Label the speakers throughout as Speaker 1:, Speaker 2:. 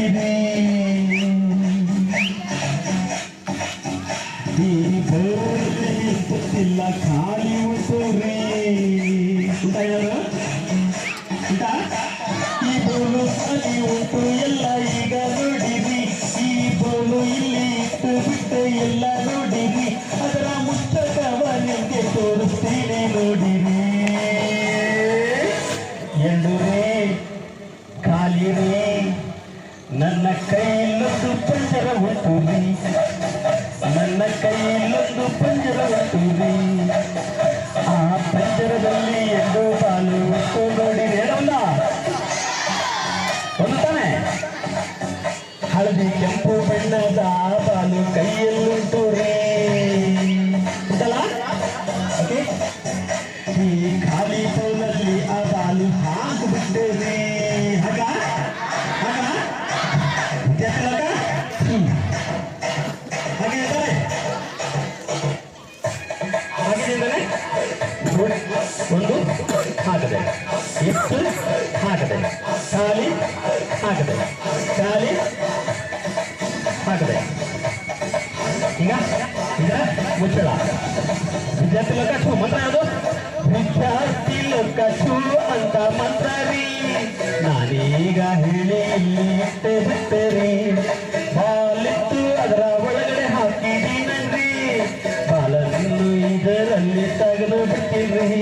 Speaker 1: ನೋಡಿರಿ ಈ ಬೋರ್ಲಿ ಗೊತ್ತಿಲ್ಲ ಖಾಲಿ ಉಂಟು ರೀ ಉಂಟ ಯಾರು ಉಂಟ ಈ ಬೋಲು ಖಾಲಿ ಉಂಟು ಎಲ್ಲ ಈಗ ನೋಡಿರಿ ಈ ಬೋಲು ಇಲ್ಲಿ ಇಟ್ಟು ಬಿಟ್ಟು ಎಲ್ಲ ಉಂಟು ನನ್ನ ಕೈಯಲ್ಲೊಂದು ಪಂಜರ ಉಂಟು ಆ ಪಂಜರದಲ್ಲಿ ಎದ್ದು ಪಾಲು ನೋಡಿ ಹೇಳಲ್ಲ ಒಂದು ತಾನೆ ಹಳದಿ ಕೆಂಪು ಹಾಕದೆ ಖಾಲಿ ಹಾಕದೆ ಖಾಲಿ ಹಾಕದೆ ಈಗ ಈಗ ಮುಚ್ಚಳ. ವಿದ್ಯಾರ್ಥಿ ಠು ಮಂತ್ರ ಅದು ವಿದ್ಯಾರ್ಥಿ ಲೋಕ ಅಂತ ಮಂತ್ರ ರೀ. ನಾನೀಗ ಹೇಳಿ ಬಿಟ್ಟೆ ರೀ ಬಾಲಿತ್ತು ಅದರ ಒಳಗಡೆ ಹಾಕಿದೀನನ್ರಿ ಬಾಲನ್ನು ಇದರಲ್ಲಿ ತೆಗೆದು ಬಿಟ್ಟಿರ್ರಿ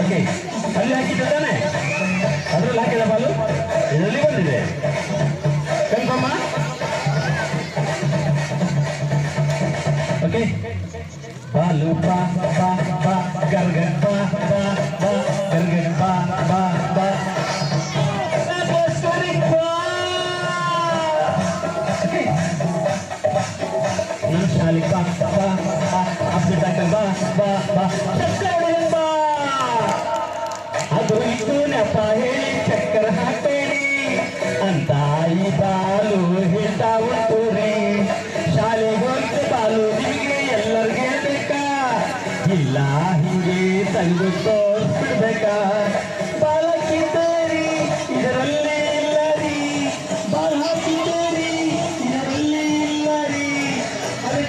Speaker 1: ಓಕೆ ಅಲ್ಲಿ ಹಾಕಿದ್ದೆ ತಾನೆ ಅದ್ರಲ್ಲಿ ಹಾಕಿದ ಬಾಲು ಇದರಲ್ಲಿ ಬಂದಿದೆ ಕನ್ಫರ್ಮ ಓಕೆ ಬಾಲು ಬಾ ಬಾ ಬಾ ಗರ್ಗನ್ ಬಾ ಬಾ ಬಾ ಗರ್ಗನ್ ಬಾ ಬಾ ನಮ್ಮ ಶಾಲೆ ಬಾ ಬಾ ಬಾ ಅಪ್ಡೇಟ್ ಹಾಕಲ್ ಬಾ ಬಾ ಬಾ ಚಕ್ಕರೆ ಬಾ ಅದು ಇದು ನೆಪ ಹೇಳಿ ಚಕ್ಕರ ಹಾಕಬೇಡಿ ಅಂತ ಈ ಬಾಲು ಹೇಳ್ತಾ ಉಂಟು ರೀ ಶಾಲೆಗೆ ಹೋಗ್ತೆ ಬಾಲು ನಿಮಗೆ ಎಲ್ಲರಿಗೆ ಬೇಕಾ ಇಲ್ಲ ಹಿಂಗೆ ತಂದು ತೋರಿಸ್ಬಿಡ್ಬೇಕಾ